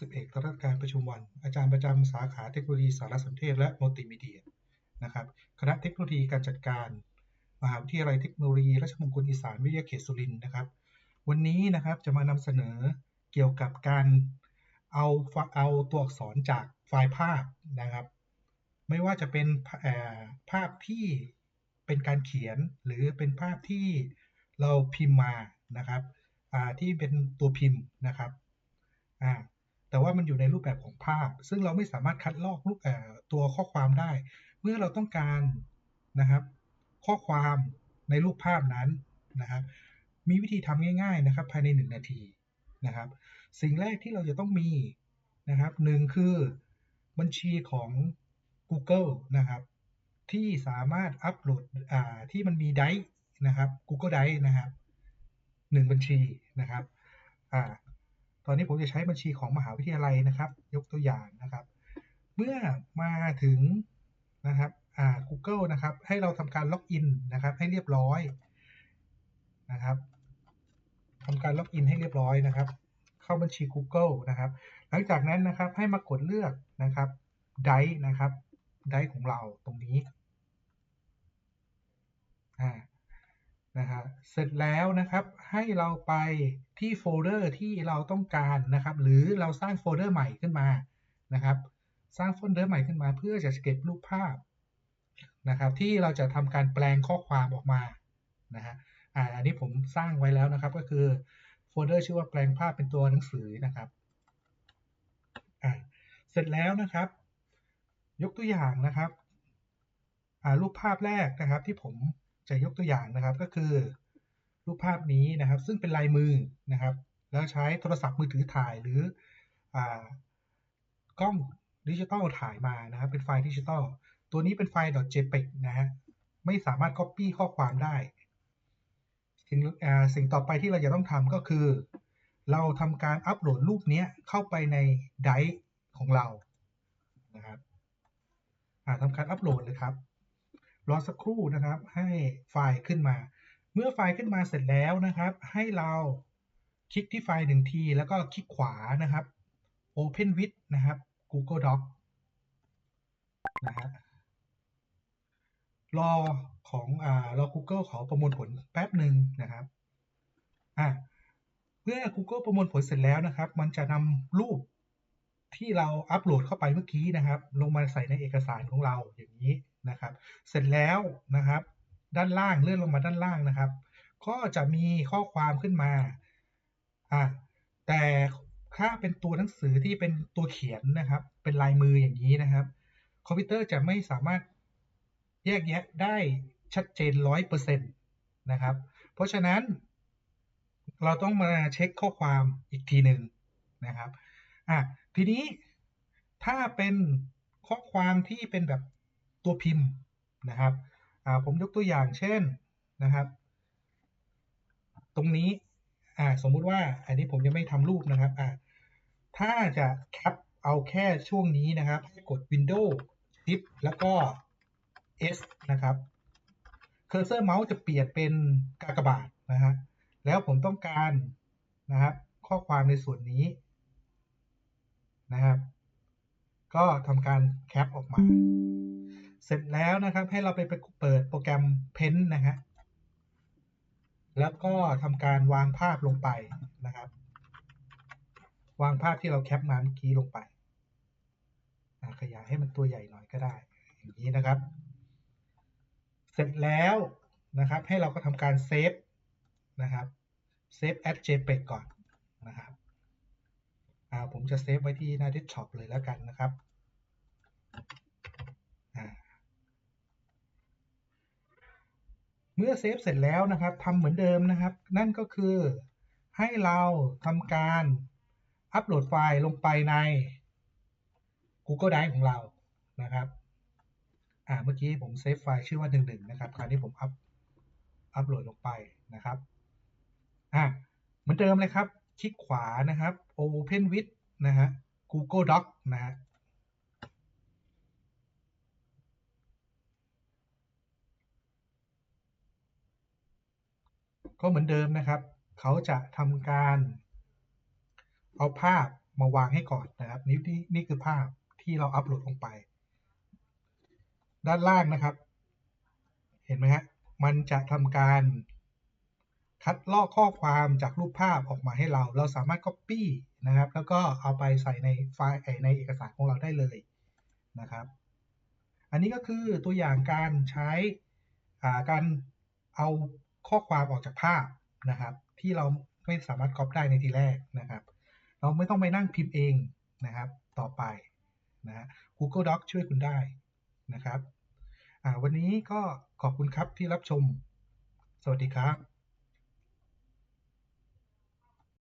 สิบเอกธรัตการประชุมวัน อาจารย์ประจำสาขาเทคโนโลยีสารสนเทศและมัลติมีเดียนะครับคณะเทคโนโลยีการจัดการมหาวิทยาลัยเทคโนโลยีราชมงคลอีสานวิทยาเขตสุรินทร์นะครับ วันนี้นะครับจะมานำเสนอเกี่ยวกับการเอาเอาตัวอักษรจากไฟล์ภาพนะครับ ไม่ว่าจะเป็นภาพที่เป็นการเขียนหรือเป็นภาพที่เราพิมพ์มานะครับที่เป็นตัวพิมพ์นะครับ แต่ว่ามันอยู่ในรูปแบบของภาพ ซึ่งเราไม่สามารถคัดลอกรูปตัวข้อความได้ เมื่อเราต้องการนะครับ ข้อความในรูปภาพนั้นนะครับ มีวิธีทำง่ายๆนะครับ ภายใน 1 นาทีนะครับ สิ่งแรกที่เราจะต้องมีนะครับหนึ่งคือบัญชีของ Google นะครับ ที่สามารถอัปโหลดที่มันมีไดนะครับ Google Drive นะครับหนึ่งบัญชีนะครับ ตอนนี้ผมจะใช้บัญชีของมหาวิทยาลัยนะครับ ยกตัวอย่างนะครับ เมื่อมาถึงนะครับอ่า Google นะครับ ให้เราทำการล็อกอินนะครับ ให้เรียบร้อยนะครับทำการล็อกอินให้เรียบร้อยนะครับ เข้าบัญชี Google นะครับ หลังจากนั้นนะครับให้มากดเลือกนะครับไดนะครับไดของเราตรงนี้อ่า นะฮะเสร็จแล้วนะครับให้เราไปที่โฟลเดอร์ที่เราต้องการนะครับ หรือเราสร้างโฟลเดอร์ใหม่ขึ้นมานะครับ สร้างโฟลเดอร์ใหม่ขึ้นมาเพื่อจะเก็บรูปภาพนะครับ ที่เราจะทำการแปลงข้อความออกมานะฮะอ่าอันนี้ผมสร้างไว้แล้วนะครับ ก็คือโฟลเดอร์ชื่อว่าแปลงภาพเป็นตัวหนังสือนะครับอ่าเสร็จแล้วนะครับ ยกตัวอย่างนะครับรูปภาพแรกนะครับที่ผม จะยกตัวอย่างนะครับก็คือ รูปภาพนี้นะครับ ซึ่งเป็นลายมือนะครับ แล้วใช้โทรศัพท์มือถือถ่ายหรือกล้องดิจิตอลถ่ายมานะครับ เป็นไฟล์ดิจิตอลตัวนี้เป็นไฟล์ .jpeg นะฮะไม่สามารถ Copy ข้อความได้สิ่งสิ่งต่อไปที่เราจะต้องทำก็คือ เราทำการอัปโหลดรูปนี้เข้าไปในไดร์ของเรานะครับทำการอัปโหลดเลยครับ รอสักครู่นะครับ ให้ไฟล์ขึ้นมา เมื่อไฟล์ขึ้นมาเสร็จแล้วนะครับ ให้เราคลิกที่ไฟล์หนึ่งที แล้วก็คลิกขวานะครับ Open with นะครับ Google Doc นะฮะรอของอ่ารอ Google ขอประมวลผลแป๊บหนึ่งนะครับอะเมื่อ Google ประมวลผลเสร็จแล้วนะครับ มันจะนำรูป ที่เราอัปโหลดเข้าไปเมื่อกี้นะครับ ลงมาใส่ในเอกสารของเราอย่างนี้นะครับ เสร็จแล้วนะครับ ด้านล่างเลื่อนลงมาด้านล่างนะครับ ก็จะมีข้อความขึ้นมาอ่าแต่ถ้าเป็นตัวหนังสือที่เป็นตัวเขียนนะครับ เป็นลายมืออย่างนี้นะครับ คอมพิวเตอร์จะไม่สามารถแยกแยะได้ชัดเจนร้อยเปอร์เซ็นต์นะครับ เพราะฉะนั้น เราต้องมาเช็คข้อความอีกทีหนึ่งนะครับ อะทีนี้ถ้าเป็นข้อความที่เป็นแบบตัวพิมพ์นะครับอ่าผมยกตัวอย่างเช่นนะครับ ตรงนี้อ่าสมมุติว่าอันนี้ผมยังไม่ทำรูปนะครับอ่าถ้าจะแคปเอาแค่ช่วงนี้นะครับให้กด Windows Shift แล้วก็ S นะครับเคอร์เซอร์เมาส์จะเปลี่ยนเป็นกากบาทนะฮะแล้วผมต้องการนะครับข้อความในส่วนนี้ นะครับ ก็ทำการแคปออกมา เสร็จแล้วนะครับ ให้เราไปเปิดโปรแกรม Pen นะฮะแล้วก็ทำการวางภาพลงไปนะครับ วางภาพที่เราแคปมาเมื่อกี้ลงไป ขยายให้มันตัวใหญ่หน่อยก็ได้ อย่างนี้นะครับ เสร็จแล้วนะครับ ให้เราก็ทำการเซฟนะครับ เซฟ as jpeg ก่อนนะครับ ผมจะเซฟไว้ที่หน้าเดสก์ท็อปเลยแล้วกันนะครับเมื่อเซฟเสร็จแล้วนะครับทำเหมือนเดิมนะครับ นั่นก็คือให้เราทำการอัปโหลดไฟล์ลงไปใน Google Drive ของเรานะครับอ่าเมื่อกี้ผมเซฟไฟล์ชื่อว่า1งนะครับ คราวนี้ผมอัพอัปโหลดลงไปนะครับอ่าเหมือนเดิมเลยครับ คลิกขวานะครับ Open with นะฮะ Google Doc นะฮะก็เหมือนเดิมนะครับ เขาจะทำการเอาภาพมาวางให้ก่อนนะครับ นี่นี่นี่คือภาพที่เราอัปโหลดลงไป ด้านล่างนะครับ เห็นไหมฮะมันจะทำการ คัดลอกข้อความจากรูปภาพออกมาให้เรา เราสามารถ Copy นะครับ แล้วก็เอาไปใส่ในไฟล์ในเอกสารของเราได้เลยนะครับ อันนี้ก็คือตัวอย่างการใช้การเอาข้อความออกจากภาพนะครับ ที่เราไม่สามารถก๊อปได้ในทีแรกนะครับ เราไม่ต้องไปนั่งพิมพ์เองนะครับ ต่อไปนะฮะ Google Doc ช่วยคุณได้นะครับอ่าวันนี้ก็ขอบคุณครับที่รับชม สวัสดีครับ